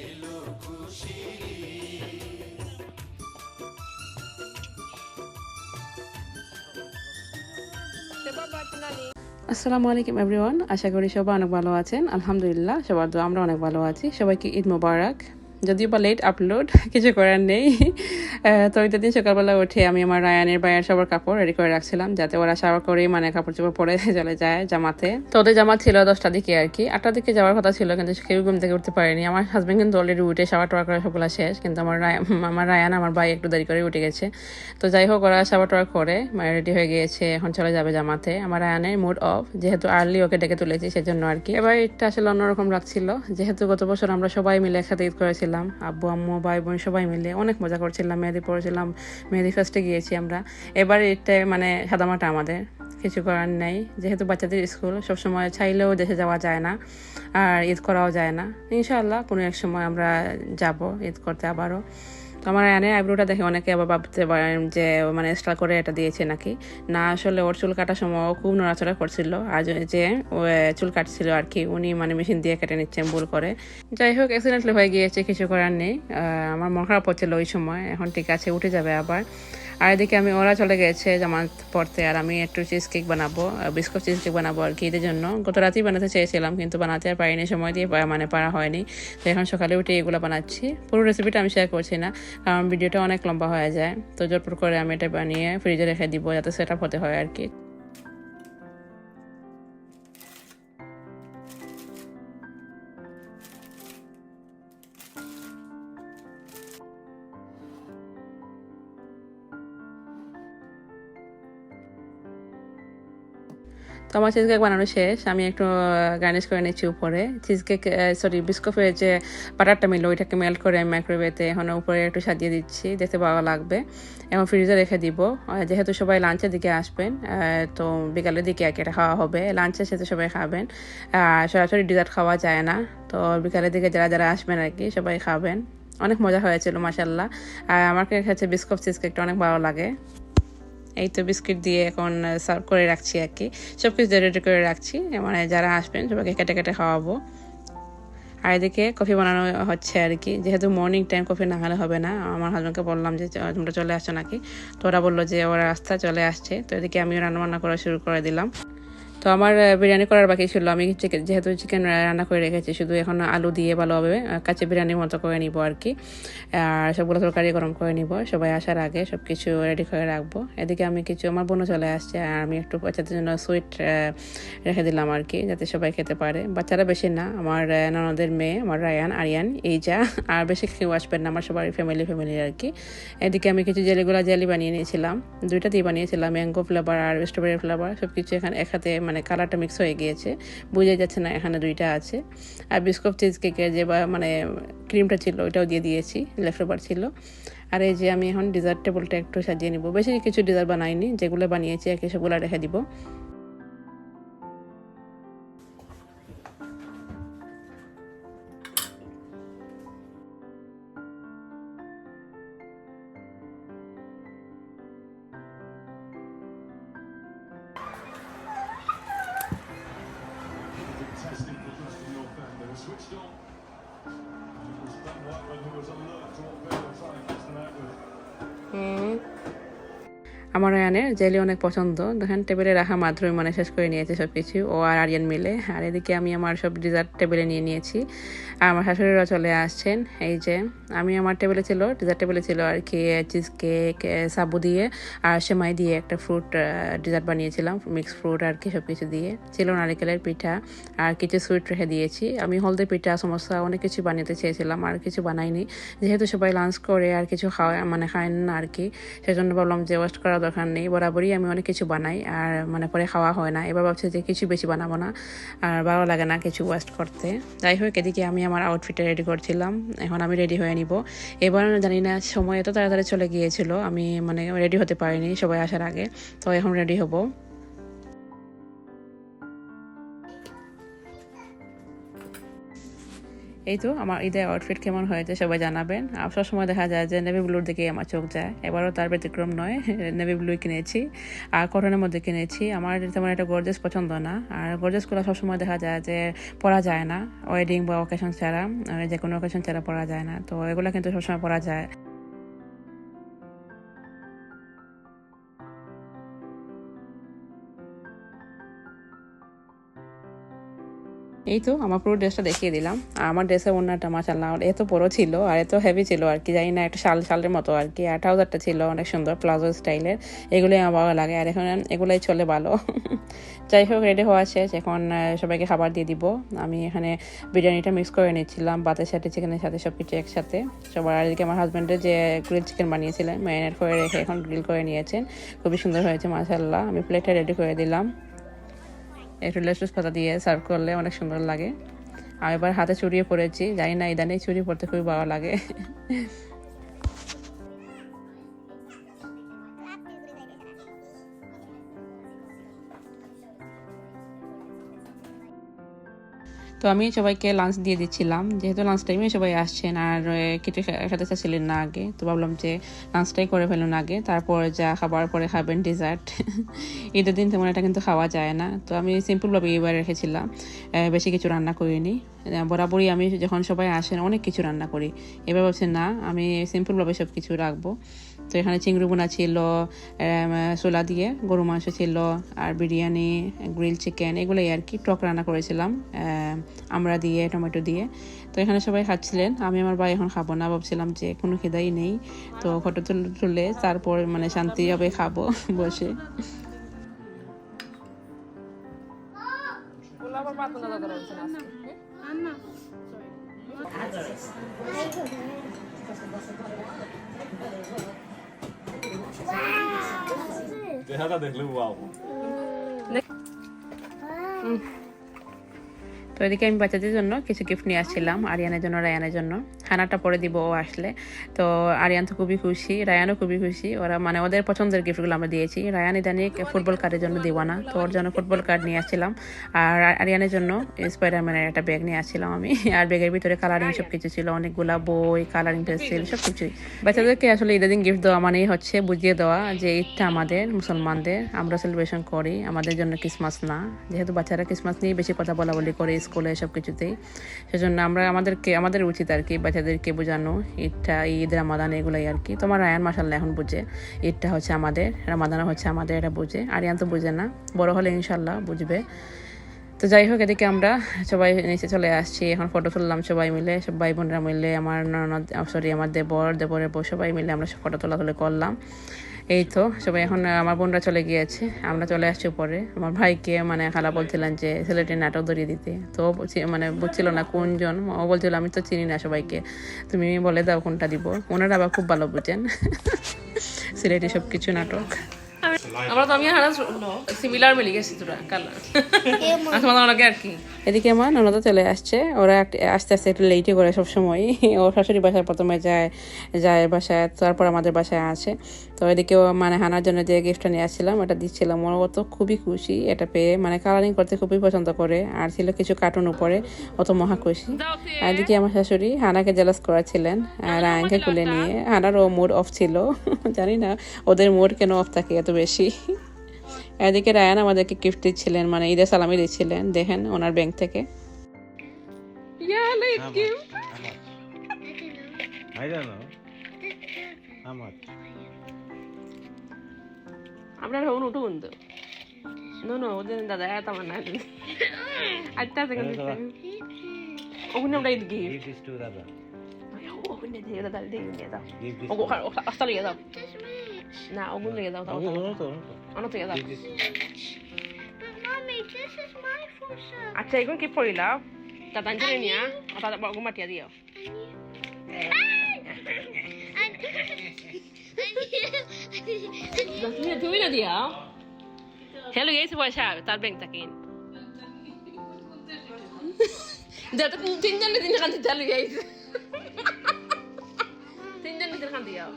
এলো খুশি। আসসালামু আলাইকুম এভরিওয়ান আশা করি সবাই অনেক ভালো আছেন। আলহামদুলিল্লাহ, সবার দোয়া আমরা অনেক ভালো আছি। সবাইকে ঈদ মোবারক। যদিও বা লেট আপলোড কিছু করার নেই। তো ঈদের দিন সকালবেলা উঠে আমি আমার রায়ানের বাইরের সবার কাপড় রেডি করে রাখছিলাম, যাতে ওরা শাওয়ার করেই মানে কাপড় চোপড় পরে চলে যায় জামাতে। তো ওদের জামা ছিল দশটার দিকে আর কি। আটটার দিকে যাওয়ার কথা ছিল, কিন্তু কেউ ঘুম থেকে উঠতে পারেনি। আমার হাজব্যান্ড কিন্তু অলরেডি উঠে শাওয়ার টাওয়ার করা সবগুলো শেষ, কিন্তু আমার আমার রায়ান, আমার ভাই একটু দেরি করে উঠে গেছে। তো যাই হোক, ওরা শাওয়ার টাওয়ার করে মানে রেডি হয়ে গিয়েছে, এখন চলে যাবে জামাতে। আমার রায়ানের মুড অফ যেহেতু আর্লি ওকে ডেকে তুলেছি, সেজন্য আর কি। এবার এটা আসলে অন্যরকম লাগছিল। যেহেতু গত বছর আমরা সবাই মিলে একসাথে ঈদ করেছিলাম আব্বু, আম্মু, ভাই বোন সবাই মিলে অনেক মজা করছিলাম, মেহেদি পড়েছিলাম, মেহেদি ফার্স্টে গিয়েছি আমরা। এবার এটা মানে সাদামাটা আমাদের, কিছু করার নেই। যেহেতু বাচ্চাদের স্কুল সবসময় চাইলেও দেশে যাওয়া যায় না, আর ঈদ করাও যায় না। ইনশাআল্লাহ কোনো এক সময় আমরা যাব ঈদ করতে আবারও। তো আমার এনে আইব্রোটা দেখে অনেকে আবার ভাবতে পারেন যে মানে এক্সট্রা করে এটা দিয়েছে নাকি। না, আসলে ওর চুল কাটার সময় খুব নড়াচড়া করছিল। আর যে- চুল কাটছিল আর কি, উনি মানে মেশিন দিয়ে কেটে নিচ্ছেন ভুল করে। যাই হোক অ্যাক্সিডেন্টলি হয়ে গিয়েছে, কিছু করার নেই। আমার মন খারাপ হচ্ছিল ওই সময়। এখন ঠিক আছে, উঠে যাবে আবার। আর এদিকে আমি, ওরা চলে গেছে জামাত পড়তে, আর আমি একটু চিজ কেক বানাবো বিস্কুট চিজ কেক বানাবো আর কি এদের জন্য। গত রাতেই বানাতে চেয়েছিলাম, কিন্তু বানাতে আর পারিনি, সময় দিয়ে মানে পারা হয়নি। তো এখন সকালে উঠে এগুলো বানাচ্ছি। পুরো রেসিপিটা আমি শেয়ার করছি না, কারণ ভিডিওটা অনেক লম্বা হয়ে যায়। তো জোরপুর করে আমি এটা বানিয়ে ফ্রিজে রেখে দিব, যাতে সেট হতে হয় আর কি। তো আমার চিজ কেক বানানো শেষ। আমি একটু গার্নিশ করে নিচ্ছি উপরে। চিজ কেক সরি বিস্কুটের যে বাটারটা মিলো ওইটাকে মেল্ট করে আমি এখন উপরে একটু সাজিয়ে দিচ্ছি, দেখতে ভালো লাগবে। এবং ফ্রিজে রেখে দিব। যেহেতু সবাই লাঞ্চের দিকে আসবেন তো বিকালের দিকে আর এটা খাওয়া হবে। লাঞ্চের সাথে সবাই খাবেন। সরাসরি ডিজার্ট খাওয়া যায় না। তো বিকালের দিকে যারা যারা আসবেন আর কি, সবাই খাবেন। অনেক মজা হয়েছিল মাসাল্লাহ আমার কাছে বিস্কুট চিজ কেকটা অনেক ভালো লাগে। এই তো বিস্কিট দিয়ে এখন সার্ভ করে রাখছি আর কি। সব কিছু রেডি করে রাখছি। মানে যারা আসবেন, সবাইকে কেটে কেটে খাওয়াবো। আর এদিকে কফি বানানো হচ্ছে আর কি। যেহেতু মর্নিং টাইম কফি না হলে হবে না, আমার হাজব্যান্ডকে বললাম যে তোমরা চলে আসছো নাকি? তো ওরা বলল যে, ওরা রাস্তা চলে আসছে। তো এদিকে আমিও রান্না বান্না করা শুরু করে দিলাম। তো আমার বিরিয়ানি করার বাকি ছিল। আমি চিকেন যেহেতু চিকেন রান্না করে রেখেছি, শুধু এখন আলু দিয়ে ভালোভাবে কাঁচা বিরিয়ানির মতো করে নিব আর কি। আর সবগুলো তরকারি গরম করে নিব। সবাই আসার আগে সব কিছু রেডি করে রাখব। এদিকে আমি কিছু, আমার বোনও চলে আসছে আর আমি একটু বাচ্চাদের জন্য সুইট রেখে দিলাম আর কি, যাতে সবাই খেতে পারে। বাচ্চারা বেশি না, আমার ননদের মেয়ে, আমার রায়ান, আরিয়ান এই যা আর বেশি কেউ আসবেন না, আমার সবার ফ্যামিলি ফ্যামিলি আর কি। এদিকে আমি কিছু জেলিগুলা জেলি বানিয়ে নিয়েছিলাম। দুইটা দিয়ে বানিয়েছিলাম ম্যাঙ্গো ফ্লেভার আর স্ট্রবেরি ফ্লেভার সব কিছু এখানে একসাথে মানে কালারটা মিক্স হয়ে গিয়েছে। বোঝা যাচ্ছে না এখানে দুইটা আছে। আর বিস্কুপ চিজ কেকের যে বা মানে ক্রিমটা ছিল, ওইটাও দিয়ে দিয়েছি লেফট ওভার ছিল। আর এই যে আমি এখন ডিজার্ট টেবিলটা একটু সাজিয়ে নিব। বেশি কিছু ডিজার্ট বানাইনি, যেগুলো বানিয়েছি একে সেগুলো রেখে দিব। আমার আয়ানের জেলি অনেক পছন্দ। দেখেন, টেবিলে রাখা মাত্রই মানে শেষ করে নিয়েছে সব কিছু ও আর আরিয়ান মিলে। আর এদিকে আমি আমার সব ডিজার্ট টেবিলে নিয়ে নিয়েছি। আর আমার শাশুড়িরা চলে আসছেন। এই যে, আমি আমার টেবিলে ছিল ডিজার্ট টেবিলে ছিল আর কি চিজ কেক সাবু দিয়ে আর সেমাই দিয়ে একটা ফ্রুট ডিজার্ট বানিয়েছিলাম মিক্স ফ্রুট আর কি সব কিছু দিয়ে। ছিল নারিকেলের পিঠা আর কিছু সুইট রেখে দিয়েছি। আমি হলদে পিঠা সমস্যা অনেক কিছু বানাতে চেয়েছিলাম, আর কিছু বানাইনি। যেহেতু সবাই লাঞ্চ করে আর কিছু খাওয়া মানে খায় না আর কি, সেজন্য ভাবলাম যে ওয়েস্ট করার দরকার নেই। বরাবরই আমি অনেক কিছু বানাই আর মানে পরে খাওয়া হয় না। এবার ভাবছি যে কিছু বেশি বানাবো না আর ভালো লাগে না কিছু ওয়েস্ট করতে। যাই হোক, এদিকে আমি আমার আউটফিটটা রেডি করছিলাম। এখন আমি রেডি হয়ে নিব। এবার জানি না, সময় এত তাড়াতাড়ি চলে গিয়েছিল। আমি মানে রেডি হতে পারিনি সবাই আসার আগে। তো এখন রেডি হব। এই তো আমার ঈদের আউটফিট কেমন হয়েছে সবাই জানাবেন। আর সবসময় দেখা যায় যে নেভি ব্লুর দিকে আমার চোখ যায়। এবারও তার ব্যতিক্রম নয় নেভি ব্লুই কিনেছি। আর কটনের মধ্যে কিনেছি। আমার তেমন একটা গর্জেস পছন্দ না। আর গর্জেসগুলো সবসময় দেখা যায় যে পরা যায় না। ওয়েডিং বা অকেশন ছাড়া যে কোনো অকেশন ছাড়া পরা যায় না। তো এগুলো কিন্তু সবসময় পরা যায়। এই তো আমার পুরো ড্রেসটা দেখিয়ে দিলাম। আর আমার ড্রেসের ওনারটা মাসাল্লাহ এত বড় ছিল আর এত হেভি ছিল আর কি, জানি না, একটা শাল শালের মতো আর কি। আর ট্রাউজারটা ছিল অনেক সুন্দর, প্লাজো স্টাইলের। এগুলোই আমার ভালো লাগে। আর এখন এগুলোই চলে ভালো। যাই হোক রেডি হওয়া শেষ। এখন সবাইকে খাবার দিয়ে দিব। আমি এখানে বিরিয়ানিটা মিক্স করে নিচ্ছিলাম, ভাতের সাথে চিকেনের সাথে, সব কিছু একসাথে। সবার আর আমার হাজব্যান্ডের যে গ্রিল চিকেন বানিয়েছিলেন ম্যারিনেট করে রেখে এখন গ্রিল করে নিয়েছেন। খুবই সুন্দর হয়েছে মাসাল্লাহ আমি প্লেটটা রেডি করে দিলাম। একটু লেসুস পাতা দিয়ে সার্ভ করলে অনেক সুন্দর লাগে। আমি এবার হাতে চুড়িয়ে পরেছি, জানি না ইদানি চুড়ি পরতে খুবই ভালো লাগে। তো আমি সবাইকে লাঞ্চ দিয়ে দিচ্ছিলাম। যেহেতু লাঞ্চ টাইমে সবাই আসছেন আর কিছু খেতে চাচ্ছিলেন না আগে, তো ভাবলাম যে লাঞ্চটাই করে ফেলুন আগে। তারপর যা খাবার পরে খাবেন ডিজার্ট ঈদের দিন তেমন এটা কিন্তু খাওয়া যায় না। তো আমি সিম্পলভাবে এবার রেখেছিলাম। বেশি কিছু রান্না করিনি। বরাবরই আমি যখন সবাই আসেন, অনেক কিছু রান্না করি। এবার ভাবছি না, আমি সিম্পলভাবে সব কিছু রাখব। তো এখানে চিংড়ি বোনা ছিল সোলা দিয়ে গরু মাংস ছিল, আর বিরিয়ানি, গ্রিল চিকেন এগুলোই আর কি টক রান্না করেছিলাম আমরা দিয়ে, টমেটো দিয়ে। তো এখানে সবাই খাচ্ছিলেন, আমি আমার ভাই এখন খাব না, ভাবছিলাম যে কোনো খিদাই নেই। তো ফটো তুলে তারপর মানে শান্তি হবে খাব বসে। 내가 다 내려고 하고. 네. 응. তো এদিকে আমি বাচ্চাদের জন্য কিছু গিফট নিয়ে আসছিলাম, আরিয়ানের জন্য, রায়ানের জন্য। খানাটা পরে দিব ও আসলে। তো আরিয়ান তো খুবই খুশি, রায়ানও খুবই খুশি। ওরা মানে ওদের পছন্দের গিফটগুলো আমরা দিয়েছি। রায়ান ইদানি ফুটবল কার্ডের জন্য দিব না, তো ওর জন্য ফুটবল কার্ড নিয়ে আসছিলাম। আর আরিয়ানের জন্য স্পাইডারম্যানের একটা ব্যাগ নিয়ে আসছিলাম আমি। আর ব্যাগের ভিতরে কালারিং সব কিছু ছিল, অনেকগুলা বই কালারিং পেন্সিল সব কিছুই বাচ্চাদেরকে আসলে ঈদের দিন গিফট দেওয়া মানেই হচ্ছে বুঝিয়ে দেওয়া যে ঈদটা আমাদের, মুসলমানদের। আমরা সেলিব্রেশন করি, আমাদের জন্য ক্রিসমাস না। যেহেতু বাচ্চারা ক্রিসমাস নিয়ে বেশি কথা বলা বলি করে স্কুলে সব কিছুতেই সেজন্য আমরা আমাদেরকে, আমাদের উচিত আর কি বাচ্চাদেরকে বোঝানো ঈদটা ঈদ, রামাদান এগুলাই আর কি। তোমার রায়ান মাসাল্লাহ এখন বুঝে, ঈদটা হচ্ছে আমাদের রামাদান হচ্ছে আমাদের, এটা বুঝে। আরিয়ান তো বুঝে না, বড় হলে ইনশাল্লাহ বুঝবে। তো যাই হোক, এদিকে আমরা সবাই নিচে চলে আসছি, এখন ফটো তুললাম সবাই মিলে, সব ভাই বোনরা মিলে, আমার সরি আমার দেবর, দেবরের বউ সবাই মিলে আমরা সব ফটো তোলা তুলে করলাম। এই তো, সবাই এখন আমার বোনরা চলে গিয়েছে। আমরা চলে আসছি পরে আমার ভাইকে মানে খালা বলছিলাম যে সিলেটের নাটক ধরিয়ে দিতে। তো মানে বুঝছিল না কোনজন, ও বলছিল, আমি তো চিনি না সবাইকে। তুমি বলে দাও কোনটা দিব? ওনারা আবার খুব ভালো বুঝেন। সিলেটি সব কিছু নাটক। আমরা তো আমি হারা সিমিলার মিলে গেছি তোরা কালার আসলে ওনাকে আর কি? এদিকে আমার ননদা চলে আসছে। ওরা আস্তে আস্তে একটু লেটে করে সবসময় ও শাশুড়ি বাসায় প্রথমে যায় যায় বাসায় তারপর আমাদের বাসায় আসে। তো এদিকে মানে হানার জন্য যে গিফটটা নিয়ে আসছিলাম ওটা দিচ্ছিলাম। ওর ও তো খুবই খুশি এটা পেয়ে। মানে কালারিং করতে খুবই পছন্দ করে। আর ছিল কিছু কার্টুন উপরে অত মহা খুশি। আর এদিকে আমার শাশুড়ি হানাকে জেলাস করাছিলেন আর আয়নকে খুলে নিয়ে। হানারও মুড অফ ছিল। জানি না ওদের মুড কেন অফ থাকে এত বেশি? এদিকে রায়ান আমাদেরকে গিফট দিচ্ছিলেন মানে ঈদের সালামি দিচ্ছিলেন দেখেন ওনার ব্যাংক থেকে? আপনার হন উঠুন তো নো নো ওদের দাদা এত আমার না থেকে ওখানে আমরা ঈদ গিফট Dada. ওখানে দিয়ে দাদা দিয়ে দাও লিয়ে দাও না ওগুলো লিয়ে দাও No, no, no, no, no. অন্য থেকে দাও Give this. Mommy, this is my future. আচ্ছা এখন কি পড়িলা দাদা জন্য নিয়া দাদা বাগু মাটিয়া দিও তুমি তুমি না দিও হ্যালো এই পয়সা তার ব্যাংক থেকে দাদা তিন খান দিও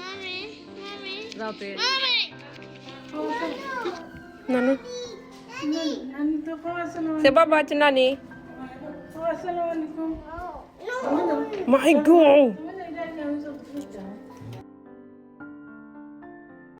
Mommy, mommy, দাও তে mommy. নানু সে বাবা আছে নানি আসসালামু আলাইকুম No. মাই গড